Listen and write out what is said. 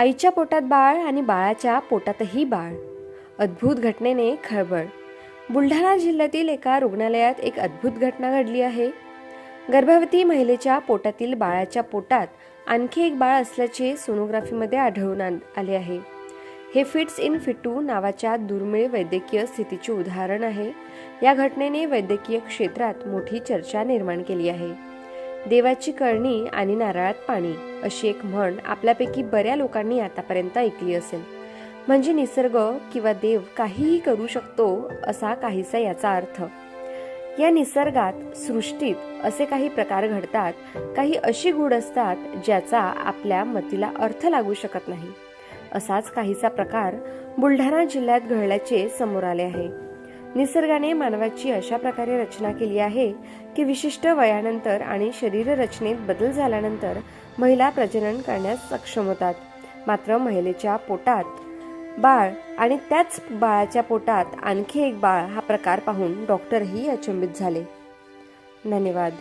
आईच्या पोटात बाळ आणि बाळाच्या पोटातही बाळ. अद्भुत घटनेने खळबळ. बुलढाणा जिल्ह्यातील एका रुग्णालयात एक अद्भुत घटना घडली आहे. गर्भवती महिलेच्या पोटातील बाळाच्या पोटात आणखी एक बाळ असल्याचे सोनोग्राफीमध्ये आढळून आले आहे. हे फिट्स इन फिटू नावाच्या दुर्मिळ वैद्यकीय स्थितीचे उदाहरण आहे. या घटनेने वैद्यकीय क्षेत्रात मोठी चर्चा निर्माण केली आहे. देवाची करणी आणि नारळात पाणी अशी एक म्हण आपल्यापैकी बऱ्या लोकांनी आतापर्यंत ऐकली असेल. म्हणजे निसर्ग किंवा देव काहीही करू शकतो असा काहीसा याचा अर्थ. या निसर्गात सृष्टीत असे काही प्रकार घडतात काही अशी गूढ असतात ज्याचा आपल्या मतीला अर्थ लागू शकत नाही. असाच काहीसा प्रकार बुलढाणा जिल्ह्यात घडल्याचे समोर आले आहे. निसर्गाने मानवाची अशा प्रकारे रचना केली आहे की विशिष्ट वयानंतर आणि शरीर रचनेत बदल झाल्यानंतर महिला प्रजनन करण्यास सक्षम होतात. मात्र महिलेच्या पोटात बाळ आणि त्याच बाळाच्या पोटात आणखी एक बाळ हा प्रकार पाहून डॉक्टरही अचंबित झाले. धन्यवाद.